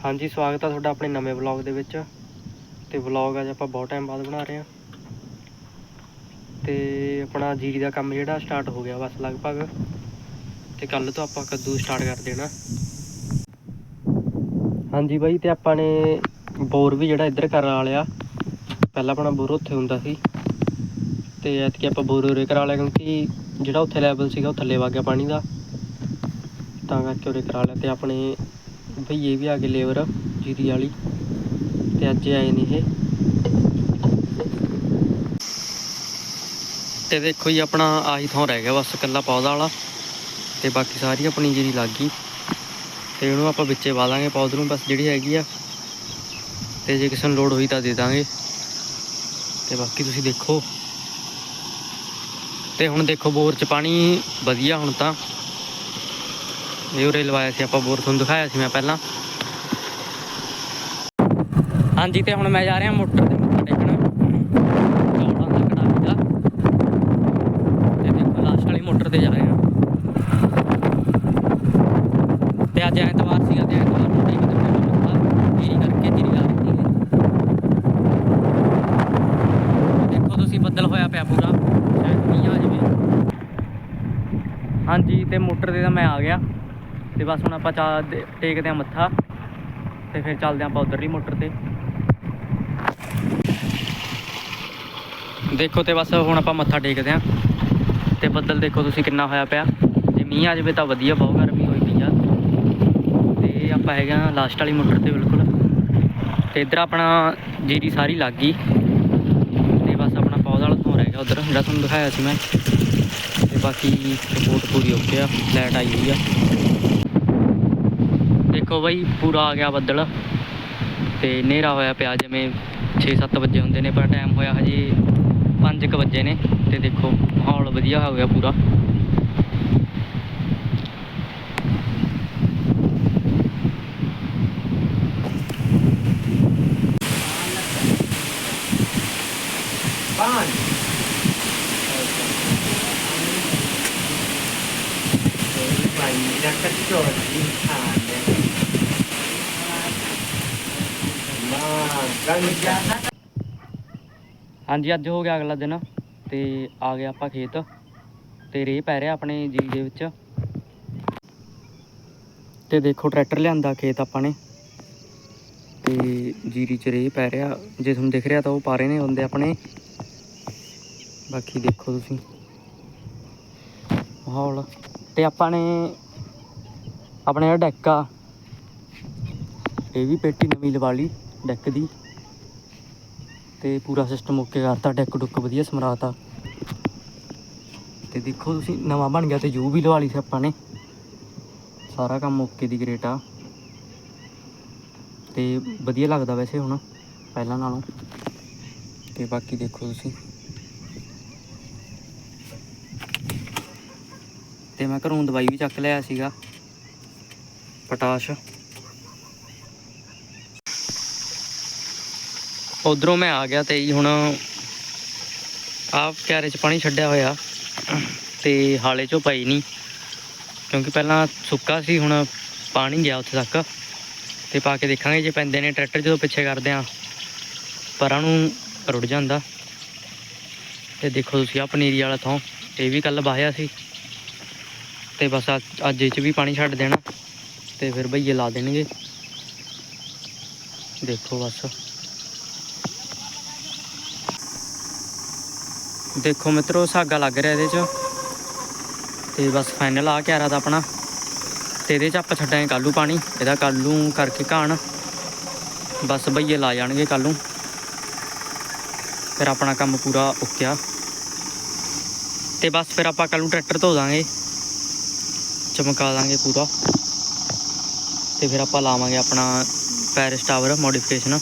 ਹਾਂਜੀ, ਸਵਾਗਤ ਆ ਤੁਹਾਡਾ ਆਪਣੇ ਨਵੇਂ ਵਲੌਗ ਦੇ ਵਿੱਚ। ਤੇ ਵਲੌਗ ਅੱਜ ਆਪਾਂ ਬਹੁਤ ਟਾਈਮ ਬਾਅਦ ਬਣਾ ਰਹੇ ਹਾਂ। ਤੇ ਆਪਣਾ ਜੀਰੀ ਦਾ ਕੰਮ ਜਿਹੜਾ ਸਟਾਰਟ ਹੋ ਗਿਆ ਬਸ ਲਗਭਗ। ਤੇ ਕੱਲ ਤੋਂ ਆਪਾਂ ਕੱਦੂ ਸਟਾਰਟ ਕਰ ਦੇਣਾ। ਹਾਂਜੀ ਬਾਈ, ਤੇ ਆਪਾਂ ਨੇ ਬੋਰ ਵੀ ਜਿਹੜਾ ਇੱਧਰ ਕਰਾ ਲਿਆ। ਪਹਿਲਾਂ ਆਪਣਾ ਬੋਰ ਉੱਥੇ ਹੁੰਦਾ ਸੀ। ਤੇ ਐਤਕੀ ਆਪਾਂ ਬੋਰ ਉਰੇ ਕਰਾ ਲਿਆ ਕਿਉਂਕਿ ਜਿਹੜਾ ਉੱਥੇ ਲੈਵਲ ਸੀਗਾ ਉਹ ਥੱਲੇ ਵਗ ਗਿਆ ਪਾਣੀ ਦਾ। ਤਾਂ ਕਰਕੇ ਉਰੇ ਕਰਾ ਲਿਆ ਤੇ ਆਪਣੇ ਭਈਏ ਵੀ ਆ ਗਏ ਲੇਬਰ ਜੀਰੀ ਵਾਲੀ ਤੇ ਅੱਜ ਆਏ ਨੇ ਇਹ। ਤੇ ਦੇਖੋ ਜੀ ਆਪਣਾ ਆਹੀ ਥਾਂ ਰਹਿ ਗਿਆ ਬਸ ਇਕੱਲਾ ਪੌਦਾ ਵਾਲਾ ਤੇ ਬਾਕੀ ਸਾਰੀ ਆਪਣੀ ਜੀਰੀ ਲੱਗ ਗਈ। ਤੇ ਇਹਨੂੰ ਆਪਾਂ ਵਿੱਚੇ ਪਾ ਦਾਂਗੇ ਪੌਦੇ ਨੂੰ ਬਸ ਜਿਹੜੀ ਹੈਗੀ ਆ। ਤੇ ਜੇ ਕਿਸੇ ਨੂੰ ਲੋੜ ਹੋਈ ਤਾਂ ਦੇ ਦਾਂਗੇ। ਤੇ ਬਾਕੀ ਤੁਸੀਂ ਦੇਖੋ। ਤੇ ਹੁਣ ਦੇਖੋ ਬੋਰ ਚ ਪਾਣੀ ਵਧੀਆ ਹੁਣ ਤਾਂ। ਇਹ ਲਵਾਇਆ ਸੀ ਆਪਾਂ ਬੋਰ, ਤੁਹਾਨੂੰ ਦਿਖਾਇਆ ਸੀ ਮੈਂ ਪਹਿਲਾਂ। ਹਾਂਜੀ, ਤੇ ਹੁਣ ਮੈਂ ਜਾ ਰਿਹਾ ਮੋਟਰ ਤੇ ਮੱਥਾ ਟੇਕਣ ਚੌਲਾਂ ਦਾ ਕੜਾਹੀ ਦਾ ਤੇ ਦੇਖੋ ਲਾਸਟ ਵਾਲੀ ਮੋਟਰ ਤੇ ਜਾ ਰਿਹਾ। ਤੇ ਅੱਜ ਐਤਵਾਰ ਸੀਗਾ, ਤੇ ਐਤਵਾਰ ਨੂੰ ਟੇਕ ਦਿੰਦੇ ਨੇ ਮੱਥਾ ਜੀਰੀ ਕਰਕੇ ਜੀਰੀ ਲਾ ਦਿੱਤੀ ਦੇਖੋ ਤੁਸੀਂ ਬੱਦਲ ਹੋਇਆ ਪਿਆ ਪੂਰਾ, ਸ਼ਾਇਦ ਮੀਂਹ ਆ ਜਾਵੇ। ਹਾਂਜੀ, ਤੇ ਮੋਟਰ ਤੇ ਤਾਂ ਮੈਂ ਆ ਗਿਆ। ਤੇ ਬਸ ਹੁਣ ਆਪਾਂ ਚਾ ਦੇ- ਟੇਕਦੇ ਆ ਮੱਥਾ ਤੇ ਫਿਰ ਚੱਲਦੇ ਆਪਾਂ ਉਧਰਲੀ ਮੋਟਰ ਤੇ। ਦੇਖੋ ਤੇ ਬਸ ਹੁਣ ਆਪਾਂ ਮੱਥਾ ਟੇਕਦੇ ਆ ਤੇ ਬੱਦਲ ਦੇਖੋ ਤੁਸੀਂ ਕਿੰਨਾ ਹੋਇਆ ਪਿਆ। ਜੇ ਮੀਂਹ ਆ ਜਾਵੇ ਤਾਂ ਵਧੀਆ, ਬਹੁਤ ਗਰਮੀ ਹੋਈ ਪਈ ਆ। ਤੇ ਆਪਾਂ ਹੈਗੇ ਆ ਲਾਸਟ ਵਾਲੀ ਮੋਟਰ ਤੇ ਬਿਲਕੁਲ। ਤੇ ਇੱਧਰ ਆਪਣਾ ਜੀਰੀ ਸਾਰੀ ਲੱਗ ਗਈ। ਤੇ ਬਸ ਆਪਣਾ ਪੌਦਾ ਵਾਲਾ ਤੋਂ ਰਹਿ ਗਿਆ ਉਧਰ। ਜਿਹੜਾ ਤੁਹਾਨੂੰ ਦਿਖਾਇਆ ਸੀ ਮੈਂ। ਤੇ ਬਾਕੀ ਰਿਪੋਰਟ ਪੂਰੀ ਓਕੇ ਆ। ਲਾਈਟ ਆਈ ਹੋਈ ਆ। ਦੇਖੋ ਬਈ, ਪੂਰਾ ਆ ਗਿਆ ਬੱਦਲ। ਤੇ ਹਨੇਰਾ ਹੋਇਆ ਪਿਆ ਜਿਵੇਂ 6-7 ਵਜੇ ਹੁੰਦੇ ਨੇ, ਪਰ ਟਾਈਮ ਹੋਇਆ ਹਜੇ 5:00 ਵਜੇ ਨੇ ਤੇ ਦੇਖੋ ਮਾਹੌਲ ਵਧੀਆ ਹੋ ਗਿਆ ਪੂਰਾ। ਹਾਂਜੀ, ਅੱਜ ਹੋ ਗਿਆ ਅਗਲਾ ਦਿਨ ਤੇ ਆ ਗਿਆ ਆਪਾਂ ਖੇਤ ਤੇ ਰੇਹ ਪੈ ਰਿਹਾ ਆਪਣੇ ਜੀ ਦੇ ਵਿੱਚ। ਤੇ ਦੇਖੋ ਟਰੈਕਟਰ ਲਿਆਂਦਾ ਖੇਤ ਆਪਾਂ ਨੇ। ਤੇ ਜੀਰੀ ਚ ਰੇਹ ਪੈ ਰਿਹਾ। ਜੇ ਤੁਹਾਨੂੰ ਦਿਖ ਰਿਹਾ ਤਾਂ ਉਹ ਪਾ ਰਹੇ ਨੇ ਹੁੰਦੇ ਆਪਣੇ। ਬਾਕੀ ਦੇਖੋ ਤੁਸੀਂ। ਮਾਹੌਲ। ਤੇ ਆਪਾਂ ਨੇ ਆਪਣੇ ਡੈਕਾ, ਇਹ ਵੀ ਪੇਟੀ ਨਵੀਂ ਲਵਾ ਲਈ। ਡੈਕ ਦੀ। ਤੇ ਪੂਰਾ ਸਿਸਟਮ ਓਕੇ ਕਰਤਾ, ਡੈਕ ਡੁੱਕ ਵਧੀਆ ਸਮਰਾਤਾ। ਤੇ ਦੇਖੋ ਤੁਸੀਂ, ਨਵਾਂ ਬਣ ਗਿਆ ਤੇ ਯੂ ਵੀ ਲਵਾ ਲਈ ਸੀ ਆਪਾਂ ਨੇ। ਸਾਰਾ ਕੰਮ ਓਕੇ ਦੀ ਗ੍ਰੇਟ ਆ। ਤੇ ਵਧੀਆ ਲੱਗਦਾ ਵੈਸੇ ਹੁਣ, ਪਹਿਲਾਂ ਨਾਲੋਂ। ਤੇ ਬਾਕੀ ਦੇਖੋ ਤੁਸੀਂ। ਤੇ ਮੈਂ ਘਰੋਂ ਦਵਾਈ ਵੀ ਚੱਕ ਲਿਆ ਸੀਗਾ। ਪਟਾਸ਼। ਉਧਰੋਂ ਮੈਂ ਆ ਗਿਆ ਤੇ ਜੀ ਹੁਣ ਆਪ ਕਿਆਰੇ 'ਚ ਪਾਣੀ ਛੱਡਿਆ ਹੋਇਆ ਤੇ ਹਾਲੇ 'ਚੋਂ ਪਈ ਨਹੀਂ ਕਿਉਂਕਿ ਪਹਿਲਾਂ ਸੁੱਕਾ ਸੀ, ਹੁਣ ਪਾਣੀ ਗਿਆ ਉੱਥੇ ਤੱਕ ਤੇ ਪਾ ਕੇ ਦੇਖਾਂਗੇ ਜੇ ਪੈਂਦੇ ਨੇ ਟਰੈਕਟਰ ਜਦੋਂ ਪਿੱਛੇ ਕਰਦੇ ਆ ਪਰਾਂ ਨੂੰ ਰੁੜ ਜਾਂਦਾ। ਤੇ ਦੇਖੋ ਤੁਸੀਂ ਆ ਪਨੀਰੀ ਵਾਲਾ ਥਾਂ, ਇਹ ਵੀ ਕੱਲ ਵਾਹਿਆ ਸੀ। ਤੇ ਬਸ ਅੱਜ- ਅੱਜ ਇਹ 'ਚ ਵੀ ਪਾਣੀ ਛੱਡ ਦੇਣਾ, ਤੇ ਫਿਰ ਭਈਏ ਲਾ ਦੇਣਗੇ। ਦੇਖੋ ਬਸ। ਦੇਖੋ ਮਿੱਤਰੋ, ਸਾਗਾ ਲੱਗ ਰਿਹਾ ਇਹਦੇ 'ਚ। ਤੇ ਬਸ ਫਾਈਨਲ ਆ ਕਿਆਰਾ ਦਾ ਆਪਣਾ। ਤੇ ਇਹਦੇ 'ਚ ਆਪਾਂ ਛੱਡਾਂਗੇ ਕੱਲੂ ਪਾਣੀ। ਇਹਦਾ ਕੱਲੂ ਕਰਕੇ ਘਾਣ। ਬਸ ਭਈਏ ਲਾ ਜਾਣਗੇ ਕੱਲੂ। ਫਿਰ ਆਪਣਾ ਕੰਮ ਪੂਰਾ ਓਕਿਆ ਤੇ ਬਸ ਫਿਰ ਆਪਾਂ ਕੱਲੂ ਟਰੈਕਟਰ ਧੋ ਦਾਂਗੇ। ਚਮਕਾ ਦਾਂਗੇ ਪੂਰਾ। ਤੇ ਫਿਰ ਆਪਾਂ ਲਾਵਾਂਗੇ ਆਪਣਾ ਪੈਰਿਸ ਟਾਵਰ ਮੋਡੀਫਿਕੇਸ਼ਨ।